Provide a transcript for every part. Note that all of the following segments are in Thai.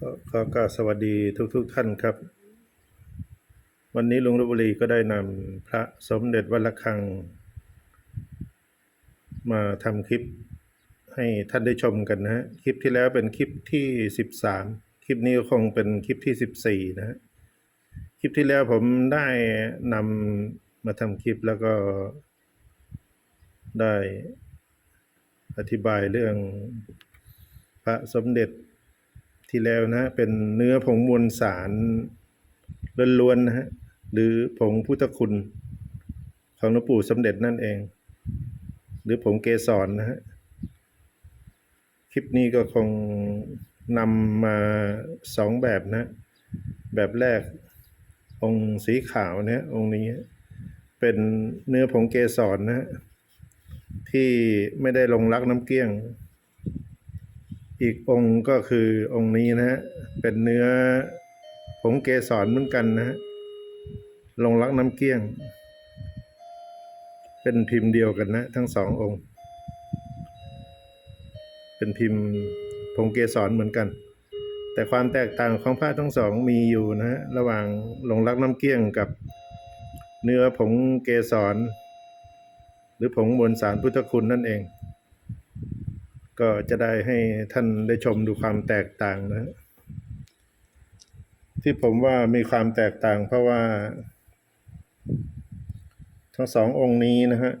ก็ก็ก็สวัสดีทุกทุกๆท่านครับ วันนี้ลุงลพบุรีก็ได้นำพระสมเด็จวัดระฆัง มาทำคลิปให้ท่านได้ชมกันนะฮะคลิปที่แล้วเป็นคลิปที่สิบสามคลิปนี้คงเป็นคลิปที่สิบสี่นะฮะคลิปที่แล้วผมได้นำมาทำคลิปแล้วก็ได้อธิบายเรื่องพระสมเด็จ ที่แล้วนะฮะเป็นเนื้อผงมวลสารล้วนๆนะฮะหรือผงพุทธคุณของหลวงปู่สมเด็จนั่นเอง หรือผงเกสรนะฮะคลิปนี้ก็คงนำมาสองแบบนะ แบบแรกองค์สีขาวนะฮะองค์นี้ เป็นเนื้อผงเกสรนะฮะที่ไม่ได้ลงรักน้ำเกลี้ยง อีกองค์ก็คือองค์นี้นะฮะเป็นเนื้อผงเกสรเหมือนกันนะฮะลงรักน้ำเกลี้ยง เป็นพิมพ์เดียวกันนะ ทั้งสององค์ เป็นพิมพ์ผงเกสรเหมือนกัน แต่ความแตกต่างของผ้าทั้งสองมีอยู่นะฮะระหว่างลงรักน้ำเกลี้ยงกับเนื้อผงเกสรหรือผงมวลสารพุทธคุณนั่นเอง ก็จะได้ให้ท่านได้ชมดูความแตกต่างนะ ที่ผมว่ามีความแตกต่างเพราะว่า ทั้งสององค์นี้นะฮะ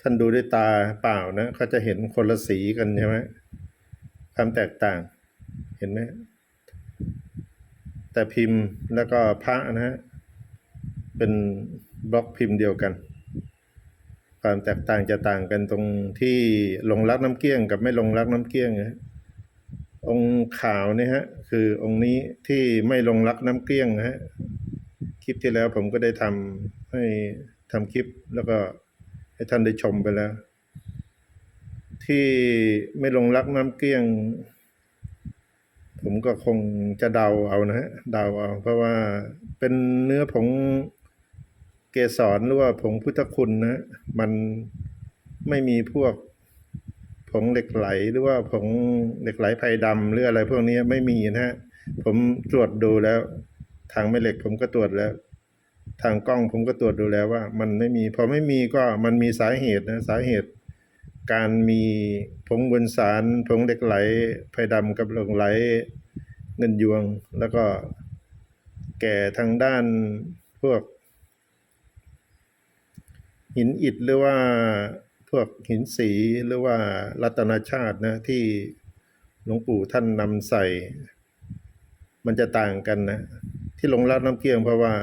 ท่านดูด้วยตาเปล่านะเขาจะเห็นคนละสีกันใช่ไหมความแตกต่าง เห็นไหมแต่พิมพ์แล้วก็พระนะฮะ เป็นบล็อกพิมพ์เดียวกัน ความแตกต่างจะต่างกันตรงที่ลงรักน้ำเกลี้ยง กับไม่ลงรักน้ำเกลี้ยงนะฮะองค์ขาวเนี่ยฮะ คือองค์นี้ที่ไม่ลงรักน้ำเกลี้ยงนะฮะคลิปที่แล้วผมก็ได้ทำให้ทำคลิปแล้วก็ให้ท่านได้ชมไปแล้ว ที่ไม่ลงรักน้ำเกลี้ยง ผมก็คงจะเดาเอานะฮะเดาเอา เพราะว่าเป็นเนื้อผง เกสรหรือว่าผงพุทธคุณนะ มันไม่มีพวกผงเหล็กไหลหรือว่าผงเหล็กไหลไพดำหรืออะไรพวกนี้ไม่มีนะฮะ ผมตรวจดูแล้ว ทางแม่เหล็กผมก็ตรวจแล้ว ทางกล้องผมก็ตรวจดูแล้วว่า มันไม่มีพอไม่มีก็มันมีสาเหตุนะสาเหตุ การมีผงบนสารผงเหล็กไหลไพดำกับเหล็กไหลเงินยวง แล้วก็แก่ทางด้านพวก หินอิฐหรือว่าพวกหินสีหรือว่ารัตนชาตินะที่หลวงปู่ท่านนำใส่ มันจะต่างกันนะ ที่หลงรักน้ำเกลี้ยงเพราะว่า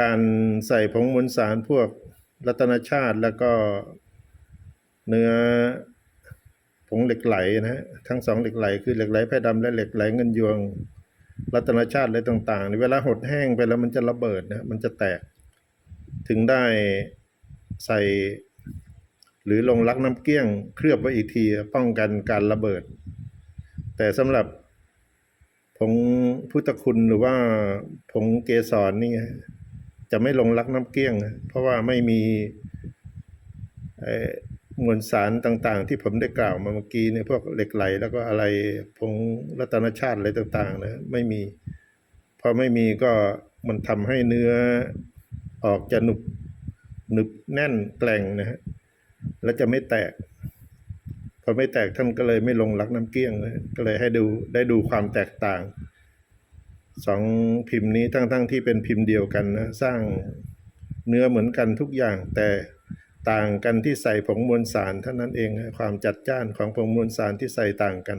การใส่ผงมวลสารพวกรัตนชาติแล้วก็เนื้อผงเหล็กไหลนะฮะทั้งสองเหล็กไหลคือเหล็กไหลแพร่ดำและเหล็กไหลเงินยวง รัตนชาติอะไรต่างๆนี่เวลาหดแห้งไปแล้วมันจะระเบิดนะมันจะแตก ถึงได้ใส่หรือลงรักน้ำเกลี้ยงเคลือบไว้อีกทีป้องกันการระเบิด แต่สำหรับผงพุทธคุณหรือว่าผงเกสรนี่จะไม่ลงรักน้ำเกลี้ยง เพราะว่าไม่มีมวลสารต่างๆ ที่ผมได้กล่าวมาเมื่อกี้เนี่ยพวกเหล็กไหล แล้วก็อะไรผงรัตนชาติอะไรต่างๆนะไม่มีพอไม่มีก็มันทำให้เนื้อ ออกจะหนุบหนึบแน่นแกร่งนะฮะแล้วจะไม่แตกพอไม่แตกท่านก็เลยไม่ลงรักน้ำเกลี้ยงนะก็เลยให้ดูได้ดูความแตกต่างสองพิมพ์นี้ทั้งๆที่เป็นพิมพ์เดียวกันนะสร้างเนื้อเหมือนกันทุกอย่างแต่ต่างกันที่ใส่ผงมวลสารเท่านั้นเองความจัดจ้านของผงมวลสารที่ใส่ต่างกัน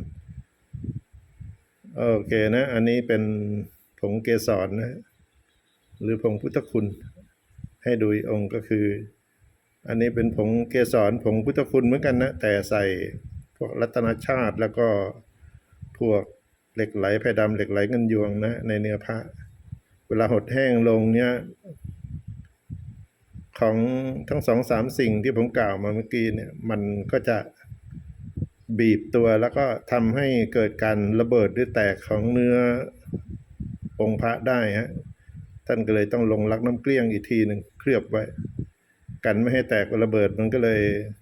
โอเคนะ อันนี้เป็นผงเกสรนะ หรือผงพุทธคุณ ให้ดูอีกองค์ก็คือ อันนี้เป็นผงเกสรผงพุทธคุณเหมือนกันนะ แต่ใส่พวกรัตนชาติแล้วก็พวกเหล็กไหลไพดำเหล็กไหลเงินยวงนะ ในเนื้อพระ เวลาหดแห้งลงเนี่ยของทั้งสองสามสิ่งที่ผมกล่าวมาเมื่อกี้เนี่ยมันก็จะบีบตัวแล้วก็ทำให้เกิดการระเบิดหรือแตกของเนื้อองค์พระได้ฮะ ท่านก็เลยต้องลงรักน้ำเกลี้ยงอีกทีหนึ่งเคลือบไว้ กันไม่ให้แตกระเบิดมันก็เลย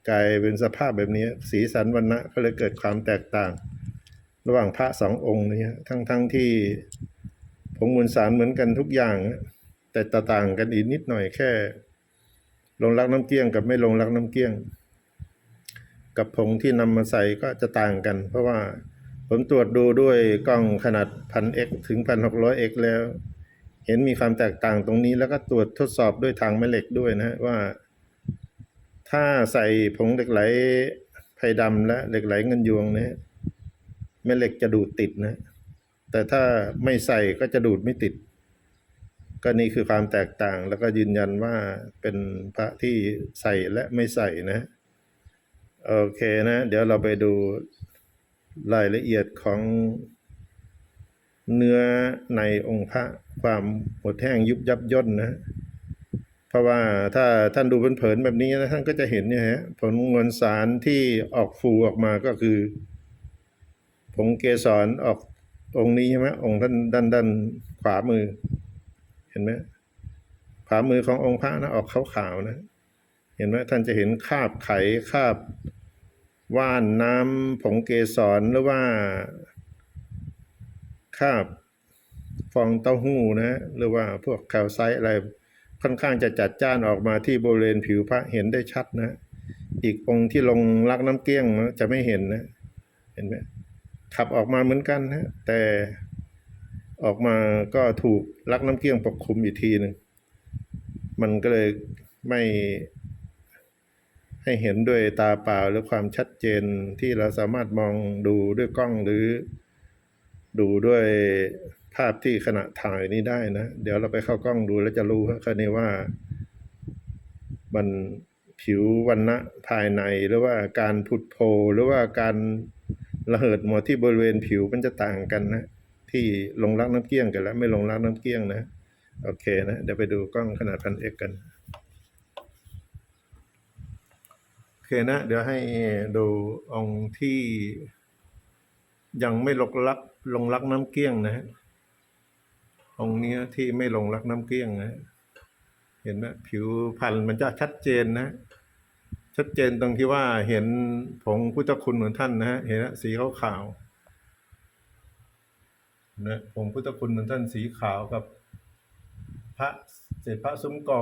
กลายเป็นสภาพแบบนี้ สีสันวันนะก็เลยเกิดความแตกต่าง ระหว่างพระสององค์นี่ทั้งทั้งที่ผงมวลสารเหมือนกันทุกอย่าง แต่ต่างกันอีกนิดหน่อยแค่ ลงรักน้ำเกลี้ยงกับไม่ลงรักน้ำเกลี้ยง กับผงที่นำมาใส่ก็จะต่างกัน เพราะว่าผมตรวจดูด้วยกล้องขนาดพันเอ็กถึงพันหกร้อยเอ็กแล้ว เห็นมีความแตกต่างตรงนี้ แล้วก็ตรวจทดสอบด้วยทางแม่เหล็กด้วยนะว่า ถ้าใส่ผงเหล็กไหลไพดำและเหล็กไหลเงินยวงเนี่ยแม่เหล็กจะดูดติดนะ แต่ถ้าไม่ใส่ก็จะดูดไม่ติด ก็นี่คือความแตกต่างแล้วก็ยืนยันว่าเป็นพระที่ใส่และไม่ใส่นะ โอเคนะ เดี๋ยวเราไปดูรายละเอียดของเนื้อในองค์พระ ความหดแห้งยุบยับย่นนะ เพราะว่าถ้าท่านดูเผินๆแบบนี้นะท่านก็จะเห็นเนี่ยฮะผลมวลสารที่ออกฟูออกมาก็คือผงเกสรออกองค์นี้ใช่ไหมองค์ท่านด้านด้านขวามือ เห็นไหมขวามือขององค์พระนะออกขาวๆนะ เห็นไหมท่านจะเห็นคาบไขคาบว่านน้ำผงเกสรหรือว่าคาบ ฟองเต้าหู้นะหรือว่าพวกแคลไซต์อะไรค่อนข้างจะจัดจ้านออกมาที่บริเวณผิวพระเห็นได้ชัดนะ อีกองค์ที่ลงรักน้ำเกลี้ยงนะจะไม่เห็นนะ เห็นไหมขับออกมาเหมือนกันนะแต่ออกมาก็ถูกรักน้ำเกลี้ยงปกคลุมอีกทีหนึ่งมันก็เลยไม่ให้เห็นด้วยตาเปล่าหรือความชัดเจนที่เราสามารถมองดูด้วยกล้องหรือดูด้วย ภาพที่ขณะถ่ายนี้ได้นะ เดี๋ยวเราไปเข้ากล้องดูแล้วจะรู้ครับนี้ว่า มันผิววันณะภายในหรือว่าการผุดโผล่หรือว่าการระเหิดหมอที่บริเวณผิวมันจะต่างกันนะ ที่ลงรักน้ำเกลี้ยงกันแล้วไม่ลงรักน้ำเกลี้ยงนะ โอเคนะ เดี๋ยวไปดูกล้องขนาดพันเอกกันโอเคนะ เดี๋ยวให้ดูองค์ที่ยังไม่ลงรักลงรักน้ำเกลี้ยงนะฮะ องค์เนี้ยที่ไม่ลงรักน้ำเกลี้ยงนะเห็นไหมผิวพันธุ์มันจะชัดเจนนะ ชัดเจนตรงที่ว่าเห็นผงพุทธคุณของท่านนะฮะเห็นไหมสีขาวขาวๆนะผงพุทธคุณของท่านสีขาวกับ พระเศษพระซุ้มกอ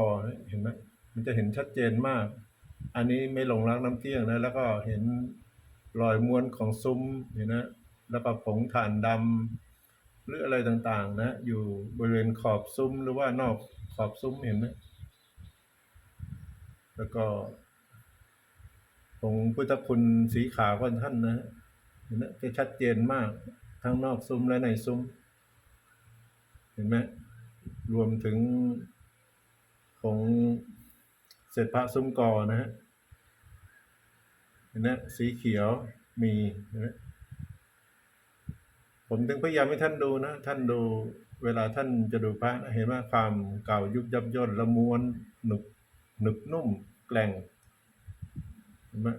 เห็นไหมมันจะเห็นชัดเจนมาก อันนี้ไม่ลงรักน้ำเกลี้ยงนะ แล้วก็เห็นรอยม้วนของซุ้มเห็นนะแล้วก็ผงถ่านดำ รืออะไรต่างๆ นะ อยู่บริเวณขอบซุ้มหรือว่านอกขอบซุ้มเห็นไหมแล้วก็ผงพุทธคุณสีขาวของท่านนะเห็นไหมจะชัดเจนมาก ทั้งนอกซุ้มและในซุ้ม เห็นไหมรวมถึงผงเศษพระซุ้มกอนะฮะเห็นไหมสีเขียวมีเห็นไหม ผมถึงพยายามให้ท่านดูนะ ท่านดูเวลาท่านจะดูพระนะเห็นว่าความเก่ายุบยับย่นละม้วนหนุบหนึบนุ่มแกล่งเห็นไหม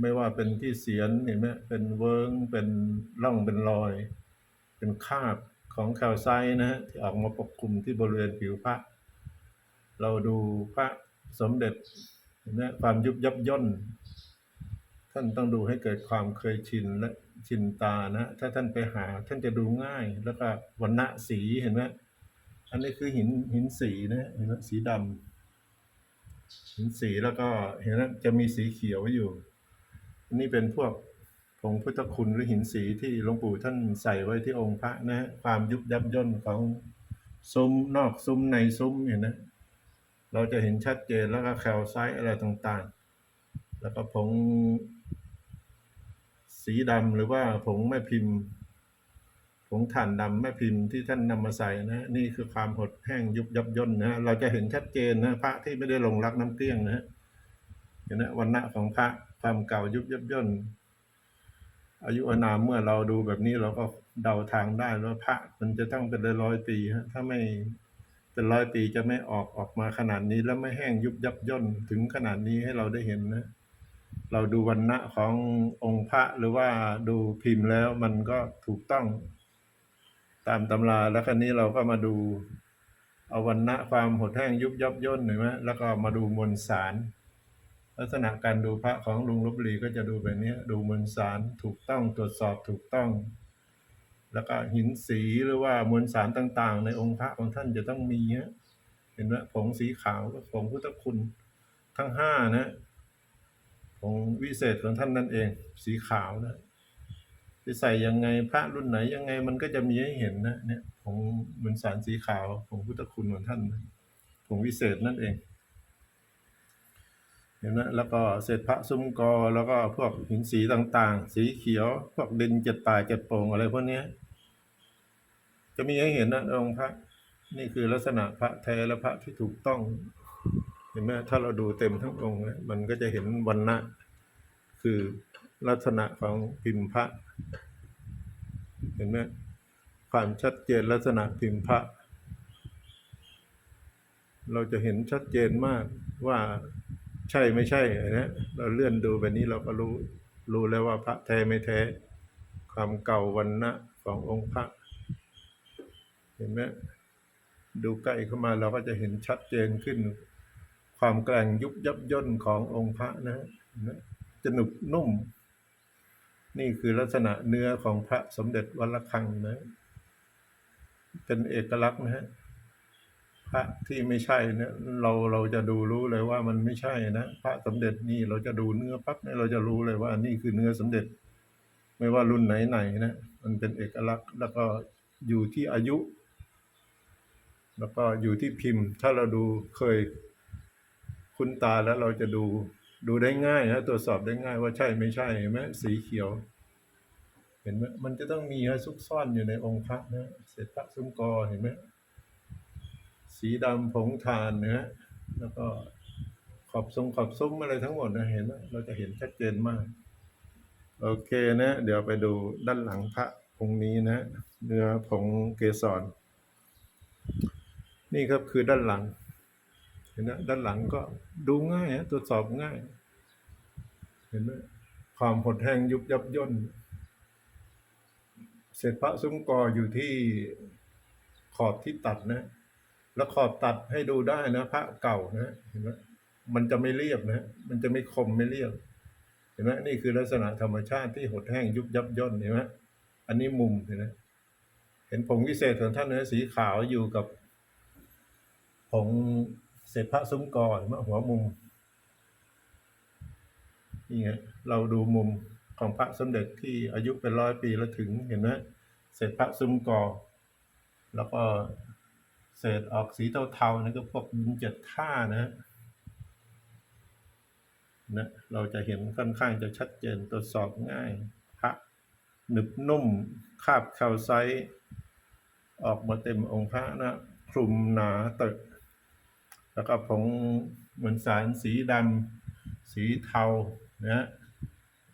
ไม่ว่าเป็นที่เสียนเห็นไหมเป็นเวิงเป็นร่องเป็นรอย เป็นคาบของแคลไซต์นะฮะที่ออกมาปกคลุมที่บริเวณผิวพระ เราดูพระสมเด็จเห็นไหมความยุบยับย่นท่านต้องดูให้เกิดความเคยชินและ ชินตานะถ้าท่านไปหาท่านจะดูง่าย แล้วก็วันณะสีเห็นไหมอันนี้คือหินหินสีนะเห็นไหมสีดำหินสีแล้วก็เห็นไหมจะมีสีเขียวอยู่อันนี้เป็นพวกผงพุทธคุณหรือหินสีที่หลวงปู่ท่านใส่ไว้ที่องค์พระนะ ความยุบยับย่นของซุ้มนอกซุ้มในซุ้มเห็นนะเราจะเห็นชัดเจนแล้วก็แคลไซต์อะไรต่างๆ แล้วก็ผง สีดำหรือว่าผงแม่พิมพ์ ผงถ่านดำแม่พิมพ์ที่ท่านนำมาใส่นะนี่คือความหดแห้งยุบยับย่นนะเราจะเห็นชัดเจนนะพระที่ไม่ได้ลงรักน้ำเกลี้ยงนะเห็นนะวันณะของพระความเก่ายุบยับย่นอายุอนามเมื่อเราดูแบบนี้เราก็เดาทางได้ว่าพระมันจะต้องเป็นร้อยปีฮะถ้าไม่เป็นร้อยปีจะไม่ออกออกมาขนาดนี้แล้วไม่แห้งยุบยับย่นถึงขนาดนี้ให้เราได้เห็นนะ เราดูวันณะขององค์พระหรือว่าดูพิมพ์แล้วมันก็ถูกต้องตามตำราแล้วครั้นี้เราก็มาดูเอาวันณะความหดแห้งยุบยับย่นเห็นไหมแล้วก็มาดูมวลสาร ลักษณะการดูพระของลุงลบบุรีก็จะดูแบบนี้ดูมวลสารถูกต้องตรวจสอบถูกต้อง แล้วก็หินสีหรือว่ามวลสารต่าง ๆ ในองค์พระของท่านจะต้องมีฮะเห็นไหมผงสีขาวก็ผงพุทธคุณทั้งห้านะ ผงวิเศษของท่านนั่นเอง สีขาวนะจะใส่ยังไงพระรุ่นไหนยังไงมันก็จะมีให้เห็นนะเนี่ยผงมวลสารสีขาวผงพุทธคุณของท่านนะผงวิเศษนั่นเองเห็นไหมแล้วก็เศษพระซุ้มกอแล้วก็พวกหินสีต่างๆ สีเขียว พวกดินเจ็ดป่าเจ็ดโป่งอะไรพวกนี้จะมีให้เห็นนะองค์พระ นี่คือลักษณะพระแท้และพระที่ถูกต้อง เห็นไหมถ้าเราดูเต็มทั้งองค์นะมันก็จะเห็นวันณะคือลักษณะของพิมพะ เห็นไหมความชัดเจนลักษณะพิมพะ เราจะเห็นชัดเจนมากว่าใช่ไม่ใช่นะเราเลื่อนดูแบบนี้เราก็รู้รู้แล้วว่าพระแท้ไม่แท้ ความเก่าวันนะขององค์พระ เห็นไหมดูใกล้เข้ามาเราก็จะเห็นชัดเจนขึ้น ความแกร่งยุบยับย่นขององค์พระนะจะหนุบนุ่ม นี่คือลักษณะเนื้อของพระสมเด็จวัดระฆังนะเป็นเอกลักษณ์นะฮะพระที่ไม่ใช่เนี่ยเราเราจะดูรู้เลยว่ามันไม่ใช่นะพระสมเด็จนี่เราจะดูเนื้อปั๊บเนี่ยเราจะรู้เลยว่านี่คือเนื้อสมเด็จ ไม่ว่ารุ่นไหนไหนๆนะมันเป็นเอกลักษณ์แล้วก็อยู่ที่อายุ แล้วก็อยู่ที่พิมพ์ ถ้าเราดูเคย คุ้นตาแล้วเราจะดูดูได้ง่ายนะตรวจสอบได้ง่ายว่าใช่ไม่ใช่เห็นไหมสีเขียว เห็นไหมมันจะต้องมีฮะซุกซ่อนอยู่ในองค์พระนะเศษพระซุ้มกอเห็นไหมสีดำผงทานเนื้อแล้วก็ขอบทรงขอบซุ้มอะไรทั้งหมดนะเห็นไหมเราจะเห็นชัดเจนมาก โอเคนะ เดี๋ยวไปดูด้านหลังพระองค์นี้นะเนื้อผงเกสร นี่ครับคือด้านหลัง ห็นไหมด้านหลังก็ดูง่ายนะตรวจสอบง่าย เห็นไหมความหดแห้งยุบยับย่นเศษพระซุ้มกออยู่ที่ขอบที่ตัดนะ แล้วขอบตัดให้ดูได้นะ พระเก่านะเห็นไหมมันจะไม่เรียบนะ มันจะไม่คมไม่เรียบ เห็นไหมนี่คือลักษณะธรรมชาติที่หดแห้งยุบยับย่นเห็นไหมอันนี้มุมเห็นไหมเห็นผงวิเศษของท่านนะสีขาวอยู่กับผง เศษพระซุ้มกอเห็นไหมหัวมุมนี่ไงเราดูมุมของพระสมเด็จที่อายุเป็นร้อยปีแล้วถึงเห็นไหมเศษพระซุ้มกอ แล้วก็เศษออกสีเทาๆนั่นก็พวกยินเจ็ดท่านะนะเราจะเห็นค่อนข้างจะชัดเจนตรวจสอบง่าย พระหนึบนุ่มคาบแคลไซต์ออกมาเต็มองค์พระนะคลุมหนาตึก แล้วก็ผงเหมือนสารสีดำสีเทานะฮะ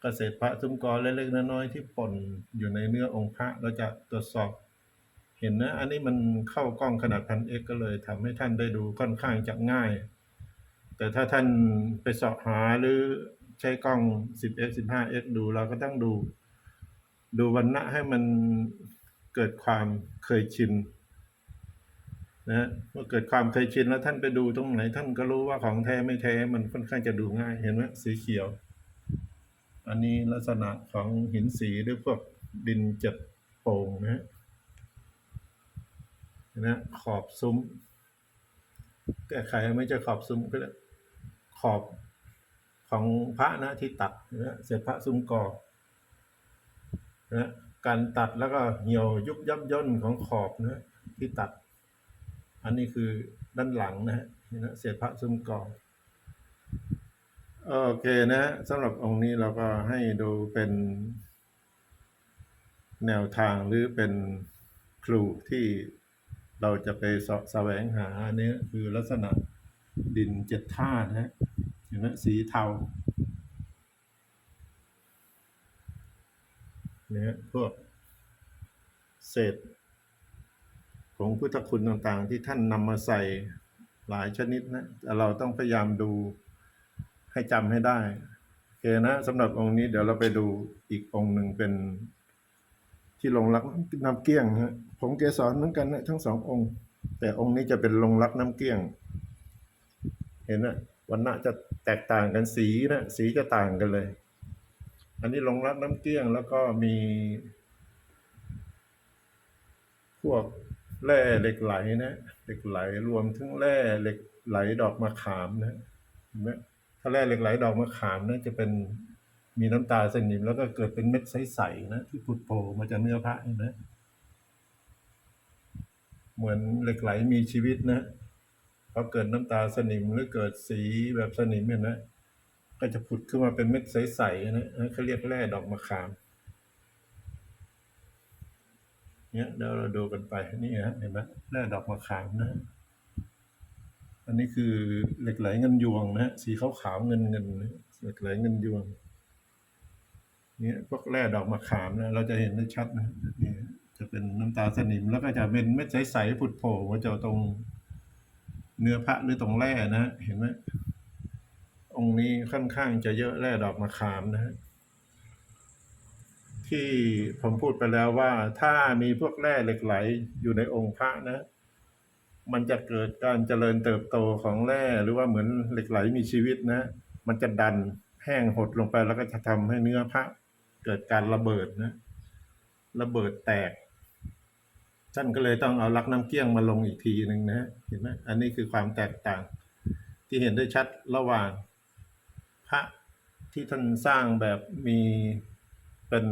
เกษตรพระซุ้มกอเล็กๆน้อยๆที่ป่นอยู่ในเนื้อองค์พระเราจะตรวจสอบ เห็นนะ อันนี้มันเข้ากล้องขนาดพันเอ็กก็เลยทำให้ท่านได้ดูค่อนข้างจะง่าย แต่ถ้าท่านไปสาะหาหรือใช้กล้อง 10x 15x ดูเราก็ต้องดู ดูวันณะให้มันเกิดความเคยชิน นะเมื่อเกิดความเคยชินแล้วท่านไปดูตรงไหน ท่านก็รู้ว่าของแท้ไม่แท้มันค่อนข้างจะดูง่าย เห็นไหมสีเขียว อันนี้ลักษณะของหินสีหรือพวกดินจ็ดโป่งนะฮะนะขอบซุ้มแก้ไขไม่ใช่ขอบซุ้มก็เลยขอบของพระนะที่ตัดนะเศษพระซุ้มกอนะการตัดแล้วก็เหี่ยวยุบยับย่นของขอบนะที่ตัด อันนี้คือด้านหลังนะฮะนี่นะเศษพระซุ้มกองโอเคนะสำหรับองค์นี้เราก็ให้ดูเป็นแนวทางหรือเป็นครูที่เราจะไปสะแสวงหาอันนี้คือลักษณะดินเจ็ดธาตุนะฮะเห็นไหมสีเทาเนี่ยพวกเศษ ของพุทธคุณต่างๆ ที่ท่านนำมาใส่หลายชนิดนะเราต้องพยายามดูให้จำให้ได้โอเคนะสำหรับองค์นี้เดี๋ยวเราไปดูอีกองค์หนึ่งเป็น ที่ลงรักน้ำเกลี้ยงนะฮะผงเกสรเหมือนกันนะทั้งสององค์ แต่องค์นี้จะเป็นลงรักน้ำเกลี้ยง เห็นนะวันณะจะแตกต่างกันสีนะสีจะต่างกันเลย อันนี้ลงรักน้ำเกลี้ยงแล้วก็มี พวก แร่เหล็กไหลนะเหล็กไหลรวมทั้งแร่เหล็กไหลดอกมะขามนะเห็นไหมถ้าแร่เหล็กไหลดอกมะขามนะจะเป็นมีน้ำตาสนิมแล้วก็เกิดเป็นเม็ดใสๆนะที่ผุดโผล่มาจากเนื้อพระเห็นไหมเหมือนเหล็กไหลมีชีวิตนะพอเกิดน้ำตาสนิมหรือเกิดสีแบบสนิมเห็นไหมก็จะผุดขึ้นมาเป็นเม็ดใสๆนะเขาเรียกแร่ดอกมะขาม เนี่ยเดี๋ยวเราดูกันไปนี่ฮะเห็นไหมแร่ดอกมะขามนะ อันนี้คือเหล็กไหลเงินยวงนะฮะสีขาวขาวๆเงินเงินเหล็กไหลเงินยวงเนี่ยพวกแร่ดอกมะขามนะเราจะเห็นได้ชัดนะนี่จะเป็นน้ำตาสนิมแล้วก็จะเป็นเม็ดใสๆผุดโผล่มาจาตรงเนื้อพระหรือตรงแร่นะเห็นไหมองค์นี้ค่อนข้างจะเยอะแร่ดอกมะขามนะฮะ ที่ผมพูดไปแล้วว่าถ้ามีพวกแร่เหล็กไหลอยู่ในองค์พระนะ มันจะเกิดการเจริญเติบโตของแร่หรือว่าเหมือนเหล็กไหลมีชีวิตนะ มันจะดันแห้งหดลงไปแล้วก็จะทำให้เนื้อพระ เกิดการระเบิดนะ ระเบิดแตก ท่านก็เลยต้องเอาลักน้ำเกี้ยงมาลงอีกทีหนึ่งนะ เห็นไหมอันนี้คือความแตกต่าง ที่เห็นได้ชัดระหว่างพระที่ท่านสร้างแบบมี เป็น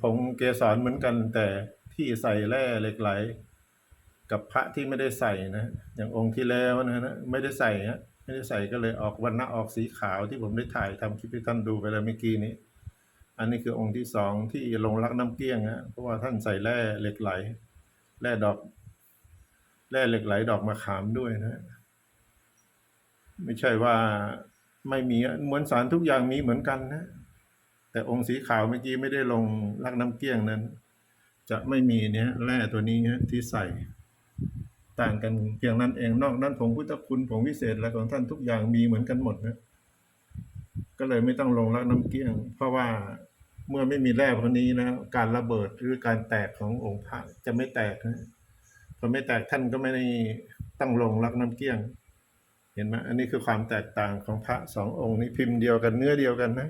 ผงเกสรเหมือนกันแต่ที่ใส่แร่เหล็กไหล กับพระที่ไม่ได้ใส่นะ อย่างองค์ที่แล้วนะนะไม่ได้ใส่ฮะไม่ได้ใส่ก็เลยออกวันณะออกสีขาวที่ผมได้ถ่ายทำคลิปให้ท่านดูไปแล้วเมื่อกี้นี้ อันนี้คือองค์ที่สองที่ลงรักน้ำเกี้ยงฮะเพราะว่าท่านใส่แร่เหล็กไหล แร่ดอก แร่เหล็กไหลดอกมะขามด้วยนะ ไม่ใช่ว่าไม่มีอะมวลสารทุกอย่างมีเหมือนกันนะ แต่องค์สีขาวเมื่อกี้ไม่ได้ลงรักน้ำเกลี้ยงนั้น จะไม่มีเนี่ยแร่ตัวนี้ที่ใส่ ต่างกันเพียงนั้นเองนอกนั้นผงพุทธคุณผงวิเศษอะไรของท่านทุกอย่างมีเหมือนกันหมดนะก็เลยไม่ต้องลงรักน้ำเกลี้ยง เพราะว่าเมื่อไม่มีแร่พวกนี้นะการระเบิดหรือการแตกขององค์พระจะไม่แตกนะพอไม่แตกท่านก็ไม่ได้ต้องลงรักน้ำเกลี้ยง เห็นไหมอันนี้คือความแตกต่างของพระสององค์นี้พิมพ์เดียวกันเนื้อเดียวกันนะ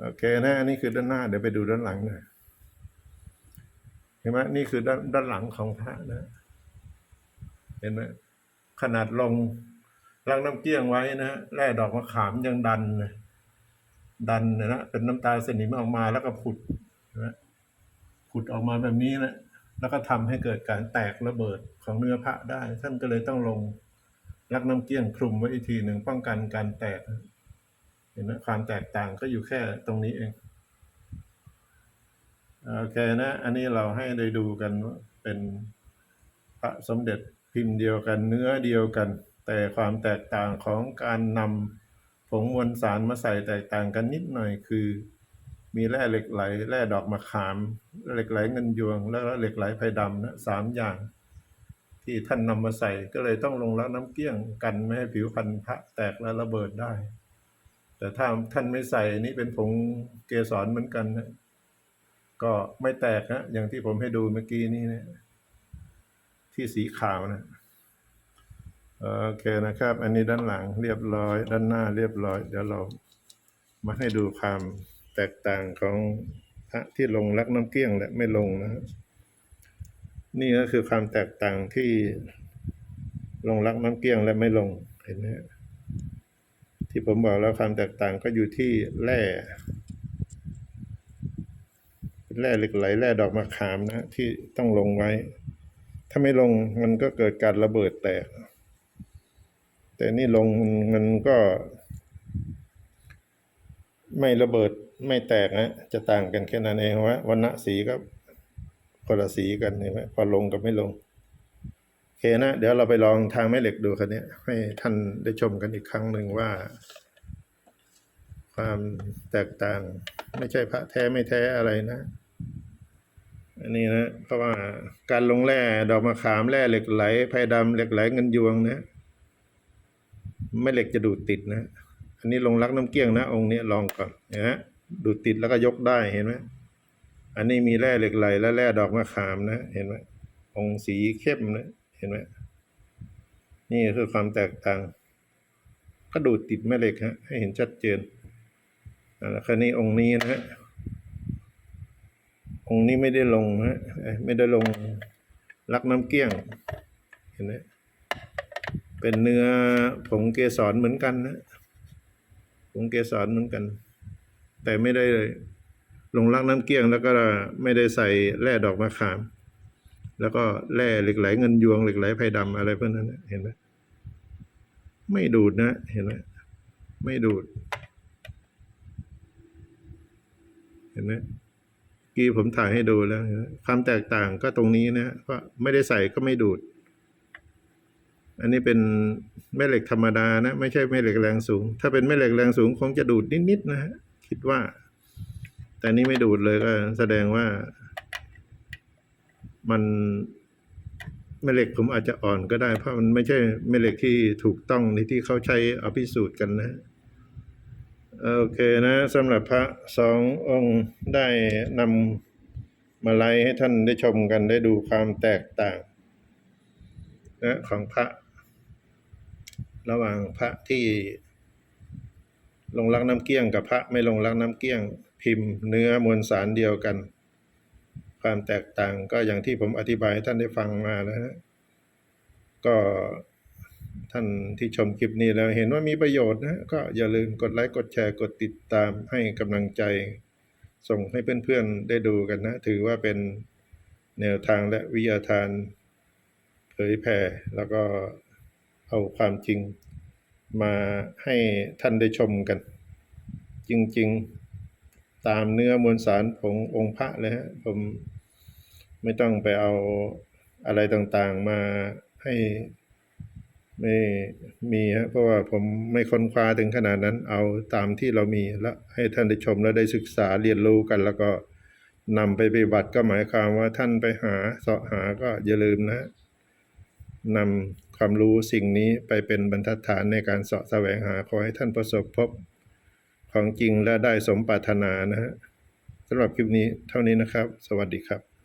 โอเคนะอันนี้คือด้านหน้า เดี๋ยวไปดูด้านหลังหน่อยเห็นไหมนี่คือด้านด้านหลังของพระนะ เห็นไหมขนาดลงรังน้ำเกลี้ยงไว้นะแร่ดอกมะขามยังดันดันนะเป็นน้ำตาสนิมออกมาแล้วก็ผุดเห็นไหมผุดออกมาแบบนี้นะแล้วก็ทำให้เกิดการแตกระเบิดของเนื้อพระได้ ท่านก็เลยต้องลงรักน้ำเกลี้ยงคลุมไว้อีกทีหนึ่งป้องกันการแตก ห็นไหมความแตกต่างก็อยู่แค่ตรงนี้เองโอเคนะ อันนี้เราให้ได้ดูกันว่าเป็นพระสมเด็จพิมพ์เดียวกันเนื้อเดียวกัน แต่ความแตกต่างของการนำผงมวลสารมาใส่แตกต่างกันนิดหน่อยคือ มีแร่เหล็กไหล แร่ดอกมะขาม เหล็กไหลเงินยวง แล้วก็เหล็กไหลไพดำนะสามอย่าง ที่ท่านนำมาใส่ก็เลยต้องลงรักน้ำเกลี้ยงกันไม่ให้ผิวพันธุ์พระแตกและระเบิดได้ แต่ถ้าท่านไม่ใส่นี่เป็นผงเกสรเหมือนกันนะก็ไม่แตกนะอย่างที่ผมให้ดูเมื่อกี้นี้นะที่สีขาวนะโอเคนะครับ อันนี้ด้านหลังเรียบร้อย ด้านหน้าเรียบร้อย เดี๋ยวเรามาให้ดูความแตกต่างของพระที่ลงรักน้ำเกลี้ยงและไม่ลงนะครับนี่ก็คือความแตกต่างที่ลงรักน้ำเกลี้ยงและไม่ลงเห็นไหม ที่ผมบอกแล้วความแตกต่างก็อยู่ที่แร่แร่เหล็กไหลแร่ดอกมะขามนะที่ต้องลงไว้ ถ้าไม่ลงมันก็เกิดการระเบิดแตก แต่นี่ลงมันก็ ไม่ระเบิดไม่แตกนะ จะต่างกันแค่นั้นเองว่าวันณะสีก็คนละสีกันเห็นไหมพอลงกับไม่ลง เคนะ เดี๋ยวเราไปลองทางแม่เหล็กดูคันนี้ยให้ท่านได้ชมกันอีกครั้งหนึ่งว่า ความแตกต่าง ไม่ใช่พระแท้ไม่แท้อะไรนะอันนี้นะเพราะว่าการลงแร่ดอกมะขามแร่เหล็กไหลไพดำเหล็กไหลเงินยวงนะแม่เหล็กจะดูดติดนะ อันนี้ลงรักน้ำเกลี้ยงนะ องค์นี้ลองก่อนนะฮะดูดติดแล้วก็ยกได้เห็นไหมอันนี้มีแร่เหล็กไหลและแร่ดอกมะขามนะ เห็นไหมองค์สีเข้มนะ เห็นไหมนี่คือความแตกต่าง ก็ดูดติดแม่เหล็กฮะ ให้เห็นชัดเจนอ่าแล้วคราวนี้องค์นี้นะฮะ องค์นี้ไม่ได้ลงฮะ ไม่ได้ลงรักน้ำเกี้ยง เห็นไหมเป็นเนื้อผงเกสรเหมือนกันนะผงเกสรเหมือนกัน แต่ไม่ได้ลงรักน้ำเกี้ยงแล้วก็ไม่ได้ใส่แร่ดอกมะขาม แล้วก็แร่เหล็กไหลเงินยวงเหล็กไหลไพดำอะไรพวกนั้นเห็นไหมไม่ดูดนะเห็นไหมไม่ดูด เห็นไหมกี้ผมถ่ายให้ดูแล้วความแตกต่างก็ตรงนี้นะว่าไม่ได้ใส่ก็ไม่ดูด อันนี้เป็นแม่เหล็กธรรมดานะ ไม่ใช่แม่เหล็กแรงสูง ถ้าเป็นแม่เหล็กแรงสูงคงจะดูดนิดๆนะฮะคิดว่า แต่นี่ไม่ดูดเลยก็แสดงว่า มันแม่เหล็กผมอาจจะอ่อนก็ได้ เพราะมันไม่ใช่แม่เหล็กที่ถูกต้องในที่เขาใช้อาพิสูจน์กันนะโอเคนะสำหรับพระสององค์ได้นำมาไลให้ท่านได้ชมกันได้ดูความแตกต่างนะของพระ ระหว่างพระที่ ลงรักน้ำเกี้ยงกับพระไม่ลงรักน้ำเกี้ยง พิมพ์เนื้อมวลสารเดียวกัน ความแตกต่างก็อย่างที่ผมอธิบายให้ท่านได้ฟังมานะฮะก็ท่านที่ชมคลิปนี้แล้วเห็นว่ามีประโยชน์นะก็อย่าลืมกดไลค์กดแชร์กดติดตามให้กำลังใจ ส่งให้เพื่อนๆได้ดูกันนะ ถือว่าเป็นแนวทางและวิทยาทานเผยแผ่แล้วก็เอาความจริงมาให้ท่านได้ชมกัน จริง ๆ ตามเนื้อมวลสารขององค์พระเลยฮะผมไม่ต้องไปเอาอะไรต่างๆมาให้ไม่มีฮะเพราะว่าผมไม่ค้นคว้าถึงขนาดนั้น เอาตามที่เรามีแล้วให้ท่านได้ชมแล้วได้ศึกษาเรียนรู้กัน แล้วก็นำไปปฏิบัติก็หมายความว่าท่านไปหาเสาะหาก็อย่าลืมนะนำความรู้สิ่งนี้ไปเป็นบรรทัดฐานในการเสาะแสวงหาขอให้ท่านประสบพบ ของจริงและได้สมปรารถนานะฮะสำหรับคลิปนี้เท่านี้นะครับ สวัสดีครับ